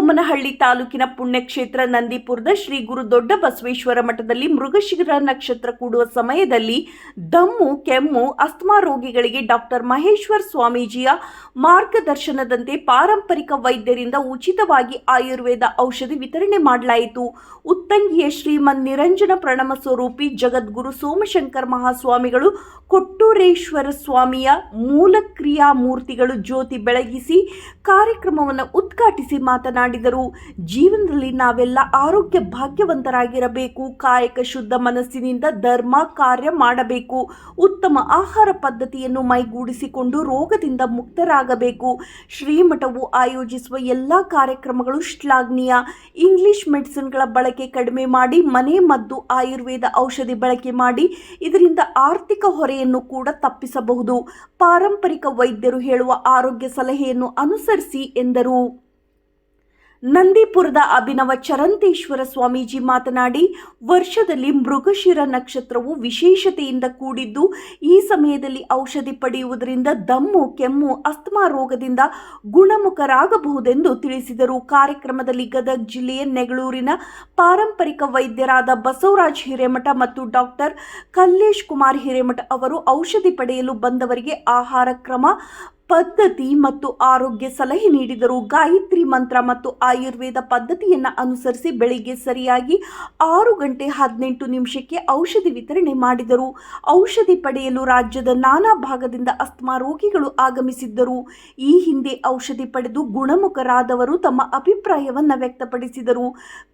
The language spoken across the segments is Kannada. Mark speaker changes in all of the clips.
Speaker 1: ಬೊಮ್ಮನಹಳ್ಳಿ ತಾಲೂಕಿನ ಪುಣ್ಯಕ್ಷೇತ್ರ ನಂದಿಪುರದ ಶ್ರೀ ಗುರು ದೊಡ್ಡ ಬಸವೇಶ್ವರ ಮಠದಲ್ಲಿ ಮೃಗಶಿರ ನಕ್ಷತ್ರ ಕೂಡುವ ಸಮಯದಲ್ಲಿ ದಮ್ಮು, ಕೆಮ್ಮು ಅಸ್ತಮಾ ರೋಗಿಗಳಿಗೆ ಡಾಕ್ಟರ್ ಮಹೇಶ್ವರ್ ಸ್ವಾಮೀಜಿಯ ಮಾರ್ಗದರ್ಶನದಂತೆ ಪಾರಂಪರಿಕ ವೈದ್ಯರಿಂದ ಉಚಿತವಾಗಿ ಆಯುರ್ವೇದ ಔಷಧಿ ವಿತರಣೆ ಮಾಡಲಾಯಿತು. ಉತ್ತಂಗಿಯ ಶ್ರೀಮನ್ ನಿರಂಜನ ಪ್ರಣಮ ಸ್ವರೂಪಿ ಜಗದ್ಗುರು ಸೋಮಶಂಕರ ಮಹಾಸ್ವಾಮಿಗಳು ಕೊಟ್ಟೂರೇಶ್ವರ ಸ್ವಾಮಿಯ ಮೂಲ ಕ್ರಿಯಾ ಮೂರ್ತಿಗಳು ಜ್ಯೋತಿ ಬೆಳಗಿಸಿ ಕಾರ್ಯಕ್ರಮವನ್ನು ಉದ್ಘಾಟಿಸಿ ಮಾತನಾಡಿದರು ಜೀವನದಲ್ಲಿ ನಾವೆಲ್ಲ ಆರೋಗ್ಯ ಭಾಗ್ಯವಂತರಾಗಿರಬೇಕು, ಕಾಯಕ ಶುದ್ಧ ಮನಸ್ಸಿನಿಂದ ಧರ್ಮ ಕಾರ್ಯ ಮಾಡಬೇಕು, ಉತ್ತಮ ಆಹಾರ ಪದ್ಧತಿಯನ್ನು ಮೈಗೂಡಿಸಿಕೊಂಡು ರೋಗದಿಂದ ಮುಕ್ತರಾಗಬೇಕು. ಶ್ರೀಮಠವು ಆಯೋಜಿಸುವ ಎಲ್ಲ ಕಾರ್ಯಕ್ರಮಗಳು ಶ್ಲಾಘನೀಯ. ಇಂಗ್ಲಿಷ್ ಮೆಡಿಸಿನ್ಗಳ ಬಳಕೆ ಕಡಿಮೆ ಮಾಡಿ, ಮನೆ ಮದ್ದು ಆಯುರ್ವೇದ ಔಷಧಿ ಬಳಕೆ ಮಾಡಿ, ಇದರಿಂದ ಆರ್ಥಿಕ ಹೊರೆಯನ್ನು ಕೂಡ ತಪ್ಪಿಸಬಹುದು. ಪಾರಂಪರಿಕ ವೈದ್ಯರು ಹೇಳುವ ಆರೋಗ್ಯ ಸಲಹೆಯನ್ನು ಅನುಸರಿಸಿ ಎಂದರು. ನಂದಿಪುರದ ಅಭಿನವ ಚರಂತೇಶ್ವರ ಸ್ವಾಮೀಜಿ ಮಾತನಾಡಿ, ವರ್ಷದಲ್ಲಿ ಮೃಗಶಿರ ನಕ್ಷತ್ರವು ವಿಶೇಷತೆಯಿಂದ ಕೂಡಿದ್ದು, ಈ ಸಮಯದಲ್ಲಿ ಔಷಧಿ ಪಡೆಯುವುದರಿಂದ ದಮ್ಮು, ಕೆಮ್ಮು, ಅಸ್ತಮಾ ರೋಗದಿಂದ ಗುಣಮುಖರಾಗಬಹುದೆಂದು ತಿಳಿಸಿದರು. ಕಾರ್ಯಕ್ರಮದಲ್ಲಿ ಗದಗ ಜಿಲ್ಲೆಯ ನೆಗಳೂರಿನ ಪಾರಂಪರಿಕ ವೈದ್ಯರಾದ ಬಸವರಾಜ್ ಹಿರೇಮಠ ಮತ್ತು ಡಾಕ್ಟರ್ ಕಲ್ಲೇಶ್ ಕುಮಾರ್ ಹಿರೇಮಠ ಅವರು ಔಷಧಿ ಪಡೆಯಲು ಬಂದವರಿಗೆ ಆಹಾರ ಕ್ರಮ ಪದ್ಧತಿ ಮತ್ತು ಆರೋಗ್ಯ ಸಲಹೆ ನೀಡಿದರು ಗಾಯತ್ರಿ ಮಂತ್ರ ಮತ್ತು ಆಯುರ್ವೇದ ಪದ್ಧತಿಯನ್ನು ಅನುಸರಿಸಿ ಬೆಳಿಗ್ಗೆ ಸರಿಯಾಗಿ ಆರು ಗಂಟೆ ಹದಿನೆಂಟು ನಿಮಿಷಕ್ಕೆ ಔಷಧಿ ವಿತರಣೆ ಮಾಡಿದರು. ಔಷಧಿ ಪಡೆಯಲು ರಾಜ್ಯದ ನಾನಾ ಭಾಗದಿಂದ ಅಸ್ತಮಾ ರೋಗಿಗಳು ಆಗಮಿಸಿದ್ದರು. ಈ ಹಿಂದೆ ಔಷಧಿ ಪಡೆದು ಗುಣಮುಖರಾದವರು ತಮ್ಮ ಅಭಿಪ್ರಾಯವನ್ನು ವ್ಯಕ್ತಪಡಿಸಿದರು.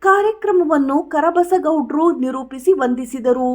Speaker 1: ಕಾರ್ಯಕ್ರಮವನ್ನು ಕರಬಸಗೌಡ್ರು ನಿರೂಪಿಸಿ ವಂದಿಸಿದರು.